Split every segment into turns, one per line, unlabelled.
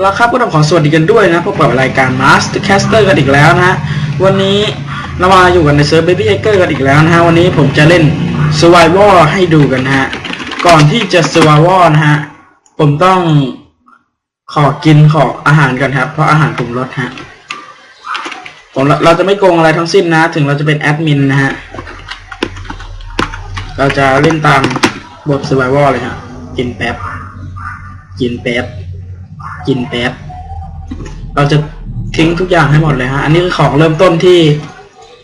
แล้วครับก็ต้องขอสวัสดีกันด้วยนะพบกับรายการ Mastercaster กันอีกแล้วนะฮะวันนี้เรามาอยู่กันในเซิร์ฟ Baby Hacker กันอีกแล้วนะฮะวันนี้ผมจะเล่น Survival ให้ดูกันนะฮะก่อนที่จะ Survival นะฮะผมต้องขอกินขออาหารกันครับ เพราะอาหารผมลดฮะผมเราจะไม่โกงอะไรทั้งสิ้นนะ ถึงเราจะเป็นแอดมินนะฮะเราจะเล่นตามบท Survival เลยฮะกินแป๊บกินแป๊บ กินแป๊บ เราจะทิ้งทุกอย่างให้หมดเลยฮะ อันนี้คือของเริ่มต้นที่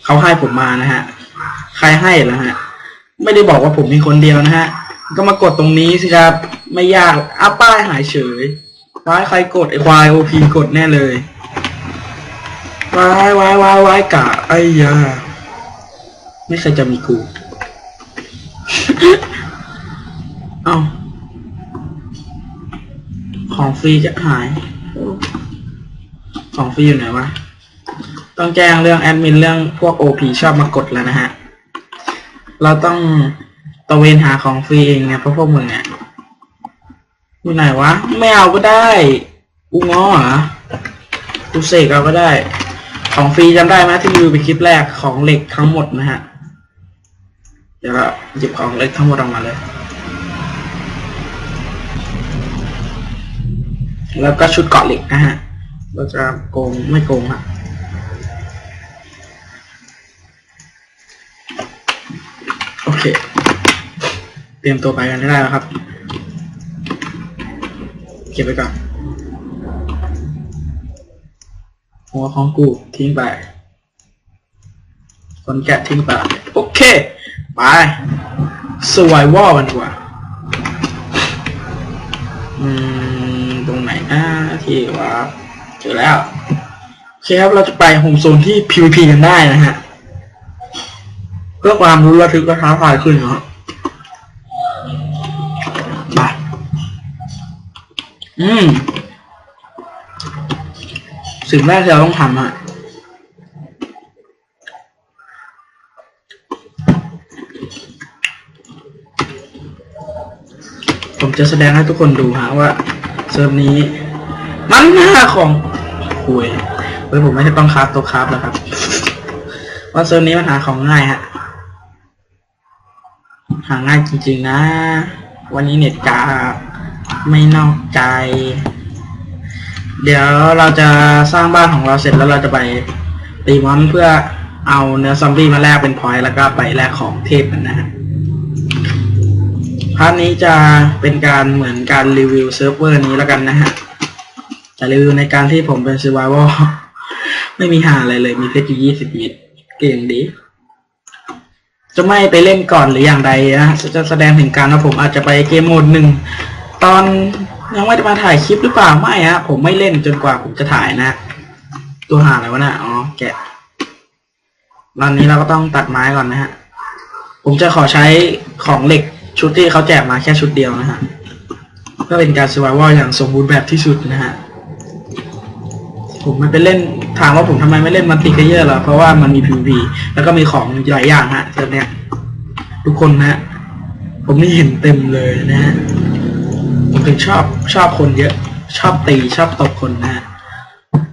เขาให้ผมมานะฮะ ใครให้ล้วฮะ ไม่ได้บอกว่าผมมีคนเดียวนะฮะ ก็มากดตรงนี้สิครับ ไม่ยากอ้าป้ายหายเฉยว้ายใครกดไอควายโอพีกดแน่เลยว้ายวายวายวายกะไอ้ยาไม่เคยจะมีกู เอ้า ของฟรีจะหาย ของฟรีอยู่ไหนวะ ต้องแจ้งเรื่องแอดมินเรื่องพวก OP ชอบมากดแล้วนะฮะ เราต้องตะเวนหาของฟรีเองเนี่ยเพราะพวกมึงเนี่ยอยู่ไหนวะ ไม่เอาก็ได้ อูงอเหรอกูเสกเอาก็ได้ ของฟรีจำได้ไหมที่ดูไปคลิปแรกของเหล็กทั้งหมดนะฮะ เดี๋ยวเราหยิบของเหล็กทั้งหมดออกมาเลย แล้วก็ชุดเกาะเหล็กนะฮะ เราจะโกงไม่โกงฮะโอเค เตรียมตัวไปกันได้แล้วครับ เก็บไปก่อน หัวของกูทิ้งไปคนแกะทิ้งไป โอเค ไปสวายวอลกันดีกว่า อืม ที่ว่าเจอแล้วโอเคครับเราจะไปโฮมโซนที่ PVP กันได้นะฮะเพื่อความรู้ระทึกและท้าทายขึ้นเนาะไปอืมสิ่งแรกที่เราต้องทำอะผมจะแสดงให้ทุกคนดูฮะว่าเซิร์ฟนี้ มันหน้าของคุยเฮ้ยผมไม่ได้ต้องคราฟตัวคราฟแล้วครับว่าเซิร์ฟนี้มันหาของง่ายฮะ หาง่ายจริงๆนะ วันนี้เน็ตกาไม่นอกใจ เดี๋ยวเราจะสร้างบ้านของเราเสร็จแล้วเราจะไปตีมอนเพื่อเอาเนื้อซอมบี้มาแลกเป็นพอยต์แล้วก็ไปแลกของเทพกันนะฮะพาร์ทนี้จะเป็นการเหมือนการรีวิวเซิร์ฟเวอร์นี้แล้วกันนะฮะ จะรีวิวในการที่ผมเป็น survival ไม่มีหาอะไรเลย มีเพชรอยู่ยี่สิบเม็ดเก่งดี จะไม่ไปเล่นก่อนหรืออย่างใดนะจะแสดงถึงการว่าผมอาจจะไปเกมโหมดหนึ่งตอนยังไม่ได้มาถ่ายคลิปหรือเปล่าไม่ฮะผมไม่เล่นจนกว่าผมจะถ่ายนะ ตัวหาอะไรวะน่ะอ๋อแกะตอนนี้เราก็ต้องตัดไม้ก่อนนะฮะ ผมจะขอใช้ของเหล็กชุดที่เขาแจกมาแค่ชุดเดียวนะฮะเพื่อเป็นการสวายว่าอย่างสมบูรณ์แบบที่สุดนะฮะ ผมไม่ไปเล่นถามว่าผมทำไมไม่เล่นมันติกเยอะหรอเพราะว่ามันมี PVP แล้วก็มีของหลายอย่างฮะเซิร์ฟเนี้ยทุกคนนะฮะผมนี่เห็นเต็มเลยนะฮะผมถึงชอบชอบคนเยอะ ชอบตีชอบตบคนนะฮะ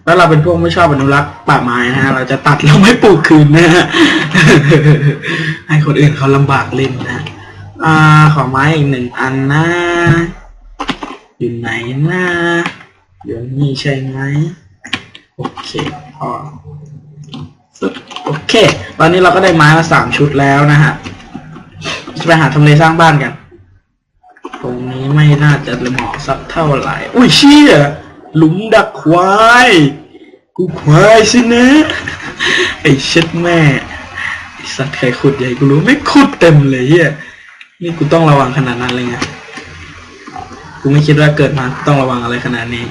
แล้วเราเป็นพวกไม่ชอบอนุรักษ์ป่าไม้นะฮะเราจะตัดแล้วไม่ปลูกคืนนะฮะให้คนอื่นเขาลำบากเล่นนะอ่าขอไม้อีกหนึ่งอันนะอยู่ไหนนะอยู่นี่ใช่ไหม โอเคพอโอเค ตอนนี้เราก็ได้ไม้มาสามชุดแล้วนะฮะ จะไปหาทำเลสร้างบ้านกัน ตรงนี้ไม่น่าจะเหมาะสักเท่าไหร่ อุ้ยเชี่ยหลุมดักควาย กูควายสินะ ไอ้เช็ดแม่สัตว์ใครขุดใหญ่กูรู้ไม่ขุดเต็มเลยเฮียนี่กูต้องระวังขนาดนั้นเลยไง กูไม่คิดว่าเกิดมาต้องระวังอะไรขนาดนี้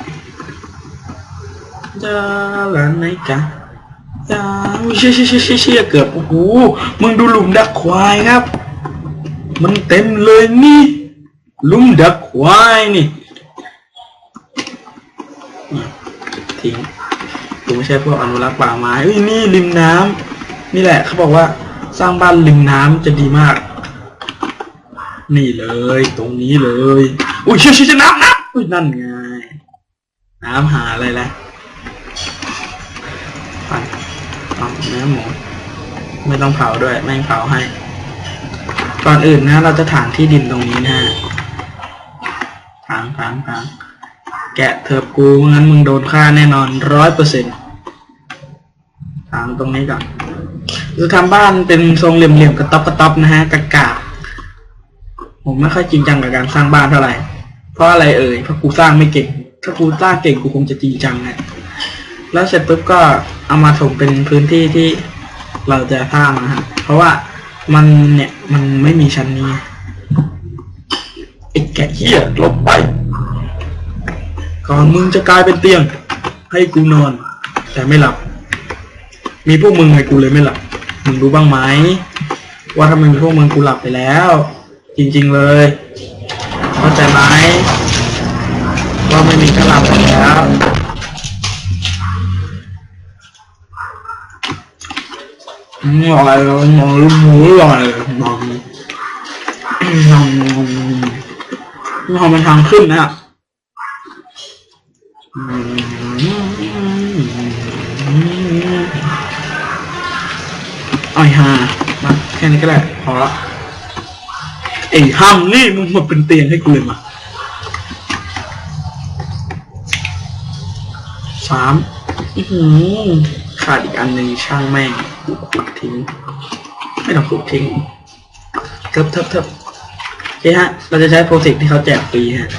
จะหลานไหนกะจะเชี่ยเชี่ยเชี่ยเชี่ยเชี่ยเกือบโอ้โหมึงดูหลุมดักควายครับ มันเต็มเลยนี่หลุมดักควายนี่ทิ้งกูไม่ใช่พวกอนุรักษ์ป่าไม้เอ้ยนี่ริมน้ำนี่แหละเขาบอกว่า สร้างบ้านริมน้ำจะดีมาก นี่เลย ตรงนี้เลยอุ้ยเชี่ยเชี่ยน้ำน้ำอุ้ยนั่นไงน้ำหาอะไรล้วปั่น เอาเนื้อหมูไม่ต้องเผาด้วยแม่งเผาให้ ก่อนอื่นนะ เราจะถางที่ดินตรงนี้นะฮะถางถางถางแกะเถิบกูงั้นมึงโดนฆ่าแน่นอนร้อยเปอร์เซ็นต์ถางตรงนี้ก่อนคือทำบ้านเป็นทรงเหลี่ยมๆกระต๊อบกระต๊อบนะฮะกากาผมไม่ค่อยจริงจังกับการสร้างบ้านเท่าไหร่ เพราะอะไรเอ่ยเพราะกูสร้างไม่เก่ง ถ้ากูสร้างเก่งกูคงจะจริงจังนะแล้วเสร็จปุ๊บก็ เอามาถมเป็นพื้นที่ที่เราจะสร้างนะฮะเพราะว่ามันเนี่ยมันไม่มีชั้นนี้ไอ้แกะเหี้ยหลบไป ก่อนมึงจะกลายเป็นเตียง ให้กูนอน แต่ไม่หลับ มีพวกมึงไงกูเลยไม่หลับ มึงรู้บ้างไหม ว่าถ้ามันมีพวกมึงกูหลับไปแล้ว จริง ๆเลย เข้าใจไหมว่าไม่มีก็หลับไปแล้วมองอะไรมองลูก หมูลอยมองมองมอเป็นทางขึ้นนะอ้อฮามาแค่นี้ก็ได้พอละไอ้ห้ามนี่มึงมาเป็นเตียงให้กูเลยมาสามอื้อหือขาดอีกอันหนึ่งช่างแม่ง ปักทิ้ง ไม่ต้องปลูกทิ้งเทิบเทิบเทิบโอเคฮะ เราจะใช้โปรเจกต์ที่เขาแจกฟรีฮะ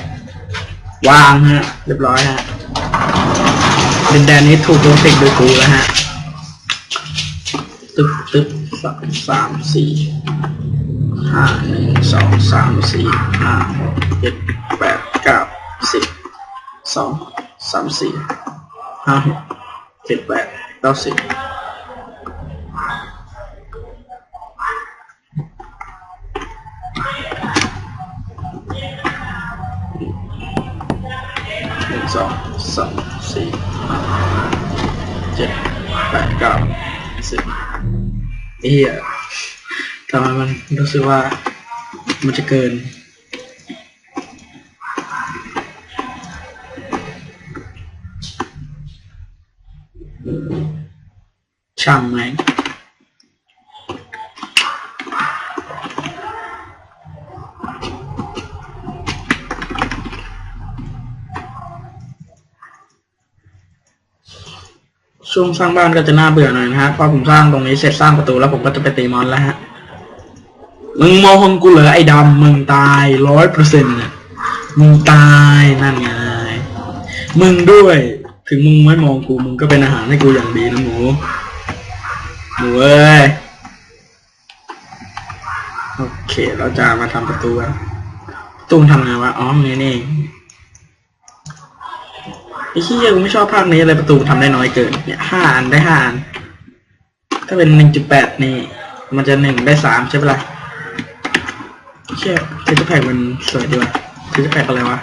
วางฮะ เรียบร้อยฮะดินแดนนี้ถูกโปรเจกต์โดยกูแล้วฮะ ตึ๊บตึ๊บสามสามสี่ห้าหนึ่งสองสามสี่ห้าหกเจ็ดแปดเก้าสิบสองสามสี่ห้าหกเจ็ดแปดเก้าสิบ หนึ่งสองสามสี่ห้าเจ็ดแปดเก้าสิบเฮียทำไมมันรู้สึกว่ามันจะเกินช่างไหม ช่วงสร้างบ้านก็จะน่าเบื่อหน่อยนะฮะพราะผมสร้างตรงนี้เสร็จสร้างประตูแล้วผมก็จะไปตีมอนแล้วฮะ มึงมองกูเหรอไอ้ดำมึงตายร้อยเปอร์เซ็นต์่ะมึงตายนั่นไงมึงด้วย ถึงมึงไม่มองกูมึงก็เป็นอาหารให้กูอย่างดีนะหมูหมูเอ้ยโอเคเราจะมาทำประตูประตูทำไงวะอ๋อนี่นี่ ไอ้ที่กูไม่ชอบภาคนี้เลยประตูมันทำได้น้อยเกิน เนี่ยห้าอันได้ห้าอันถ้าเป็นหนึ่งจุดแปดนี่ มันจะหนึ่งได้สามใช่ปะล่ะเชี่ยเทสแพ็กมันสวยดีว่ะเทสแพ็กอะไรวะ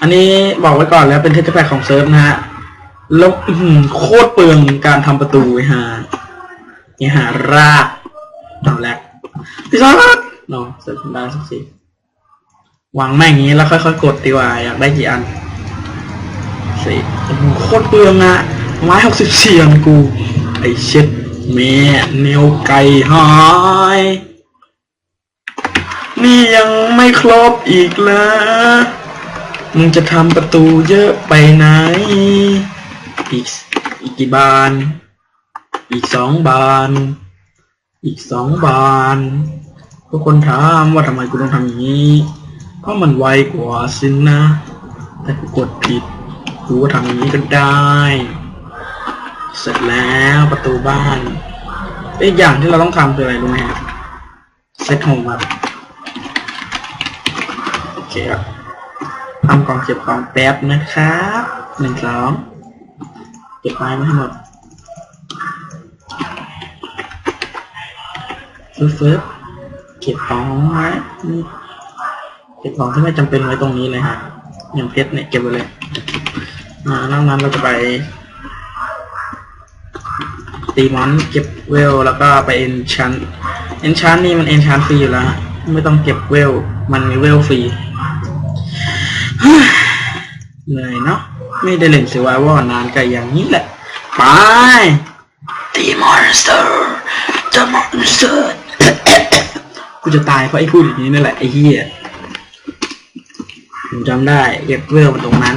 อันนี้บอกไว้ก่อนแล้วเป็นเทสแพ็กของเซิร์ฟนะฮะล้วอื้อหือโคตรเปลืองการทำประตูไอ้ห่านี่หารากเอาแรกพี่ซอสเนาะเสร็จได้สักทีวางแม่งงี้แล้วค่อยๆกดดีกว่าอยากได้กี่อัน สี่โอ้โหโคตรเปลืองอะไม้หกสิบเสียงกู ไอเช็ดแม่เนียวไก่หาย นี่ยังไม่ครบอีกเลยมึงจะทำประตูเยอะไปไหน อีกอีกกี่บาน อีกสองบาน อีกสองบานทุกคนถามว่าทำไมกูต้องทำอย่างนี้ เพราะมันไวกว่าสินนะ แต่กูกดผิด กูก็ทำอย่างนี้ก็ได้ เสร็จแล้วประตูบ้านอีกอย่างที่เราต้องทำคืออะไรรู้ไหมครับเซตโฮมครับโอเคครับทำกล่องเก็บของแป๊บนะครับหนึ่งสองเก็บไม้มาให้หมดฟึ๊บฟึบเก็บของไว้เก็บของที่ไม่จำเป็นไว้ตรงนี้เลยฮะอย่างเพชรเนี่ยเก็บไว้เลย อ่าดังนั้นเราจะไปตีมอนเก็บเวล แล้วก็ไปเอนชันเอนชันนี่มันเอนชันฟรีอยู่แล้ว ไม่ต้องเก็บเวล มันมีเวลฟรีเหนื่อยเนาะไม่ได้เล่นสวายว่านานกันอย่างนี้แหละ ไป The Monster The นสเตอร์กูจะตายเพราะไอ้พูดอย่างนี้นั่นแหละไอ้เหี้ยผมจำได้เก็บเวลมันตรงนั้น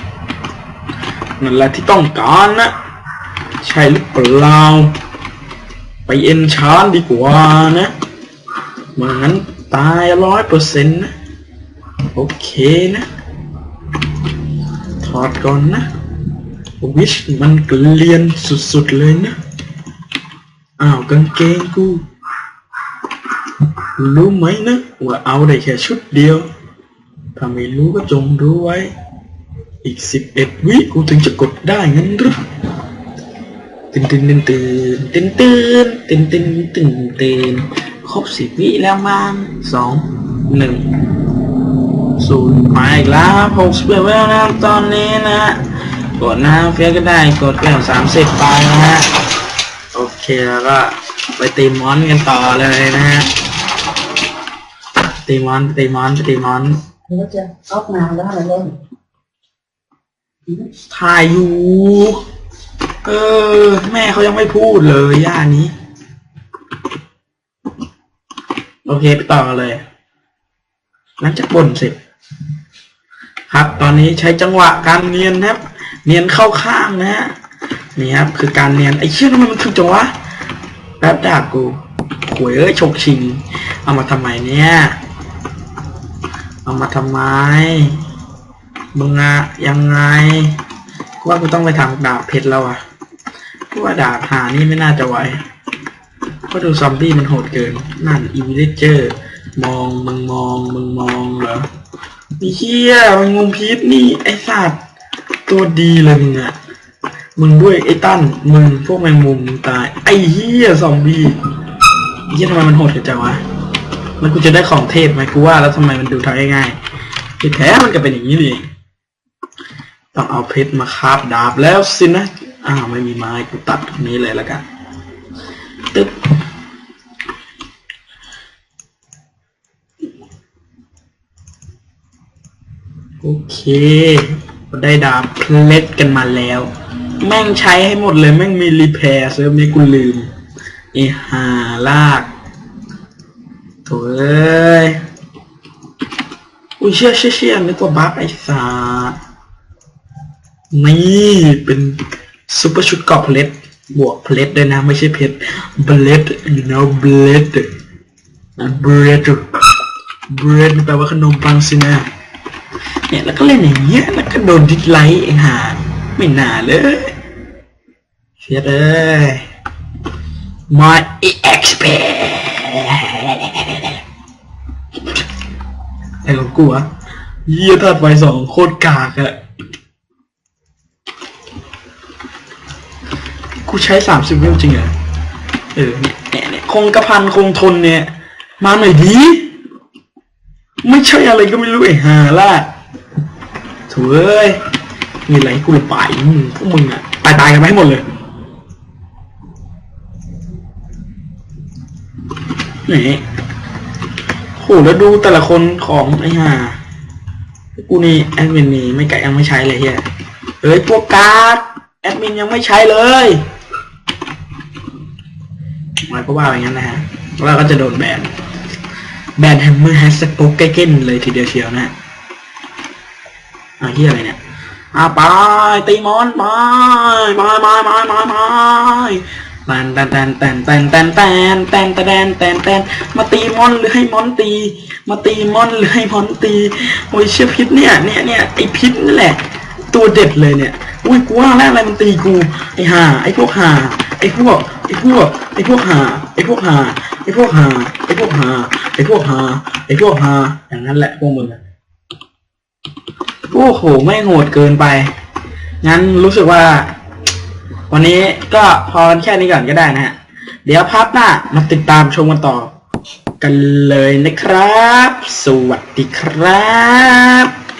นั่นแหละที่ต้องการนะ ใช่หรือเปล่า ไปเอ็นชานดีกว่านะมันงั้นตายร้อยเปอร์เซ็นต์นะ โอเคนะ ถอดก่อนนะ วิชมันเกลียนสุดๆเลยนะ อ้าวกางเกงกู รู้ไหมนะ ว่าเอาได้แค่ชุดเดียว ถ้าไม่รู้ก็จงรู้ไว้ อีกสิบเอ็ดวิกูถึงจะกดได้งั้นหรือตื่นตื่นตื่นตื่นตื่นตื่นตื่นตื่นตื่นตื่นครบสิบวิแล้วมันสองหนึ่งศูนย์มาอีกแล้วหกสิบเอ็ดแล้วนะตอนนี้นะ กดนะเฟียก็ได้กดแก้วสามสิบไปนะฮะโอเคแล้วก็ไปตีมอนกันต่อเลยนะฮะตีมอนตีมอนตีมอน
แล้วจะออกมาแล้วอะไรเล่น
ถ่ายอยู่ เออ แม่เขายังไม่พูดเลยย่านี้ โอเค ไปต่อกันเลย หลังจากบ่นเสร็จ ครับ ตอนนี้ใช้จังหวะการเนียนนะครับ เนียนเข้าข้างนะฮะ นี่ครับ คือการเนียน ไอ้เชี่ยทำไมมันถึงจังวะแป๊บด่ากูหวยเอ้ยฉกชิง เอามาทำไมเนี่ย เอามาทำไม มึงอะยังไงกูว่ากูต้องไปทำดาบเพชรแล้วอะกูว่าดาบหานี่ไม่น่าจะไหวเพราะดูซอมบี้มันโหดเกิน นั่นอีวิลเจอร์มองมึงมองมึงมองเหรอไอเหี้ยมันงมพีชนี่ไอสัตว์ตัวดีเลยมึงอะมึงด้วยไอ้ตั้นมึงพวกแมงมุมตาย ไอ้เหี้ยซอมบี้ไอ้เหี้ยทำไมมันโหดกันจังวะแล้วกูจะได้ของเทพไหมกูว่าแล้วทำไมมันดูทำง่ายๆที่แท้มันก็เป็นอย่างนี้นี่เอง ต้องเอาเพชรมาคาบดาบแล้วสินะ อ้าวไม่มีไม้กูตัดตรงนี้เลยแล้วกันตึ๊บโอเคได้ดาบเพลทกันมาแล้ว แม่งใช้ให้หมดเลย แม่งมีรีแพร์เซิร์ฟนี้กูลืมไอ้ห่าลากโถ่เอ้ย อุ้ยเชี่ยเชี่ยเชี่ยนึกว่าบัฟไอ้สัส นี่เป็นซูเปอร์ชุดเกราะเพลทบวกเพลทด้วยนะ ไม่ใช่เพชรเบลด you know เบลดเบลดเบลดแปลว่าขนมปังสินะเนี่ยแล้วก็เล่นอย่างเงี้ยแล้วก็โดนดิสไลค์เองหาไม่น่าเลยเสียเลย my exp ไอ้ของกูอะเยี่ยธาตุไฟสองโคตรกากอะ กูใช้สามสิบวิวจริงเหรอเออเนี่ยเนี่ยคงกระพันคงทนเนี่ย มาหน่อยดี ไม่ใช่อะไรก็ไม่รู้ไอ้ห่าล่ะถเอ้ยมีอะไรให้กูระบายมึงพวกมึงอะตายตายๆกันไปให้หมดเลยนี่โหแล้วดูแต่ละคนของไอ้ห่ากูนี่แอดมินนี่ไม่ไกลยังไม่ใช้เลยเฮียเอ้ยพวกการ์ดแอดมินยังไม่ใช้เลย มายก็ว่าอย่างนั้นนะฮะแล้วก็จะโดนแบนแบนแฮมเมอร์แฮชแท็กโป๊กใกล้ๆเลยทีเดียวเชียวนะฮะอะเฮียอะไรเนี่ยอะไปตีมอนไปไปไปไปไปไปตันตันตันตันตันตันตันตันตันตันตันตันมาตีมอนหรือให้มอนตี มาตีมอนหรือให้มอนตีโอ้ยเชี่ยพิษเนี่ยเนี่ยเนี่ยไอพิษนี่แหละ ตัวเด็ดเลยเนี่ย อุ้ยกูว่าแล้วอะไรมันตีกูไอห่าไอพวกห่า ไอพวกไอพวกไอพวกหาไอพวกหาไอพวกหาไอพวกหาไอพวกหาไอพวกหาอย่างนั้นแหละพวกมึงอะโอ้โหไม่โหดเกินไป งั้นรู้สึกว่า วันนี้ก็พอแค่นี้ก่อนก็ได้นะฮะ เดี๋ยวพับหน้ามาติดตามชมกันต่อ กันเลยนะครับ สวัสดีครับ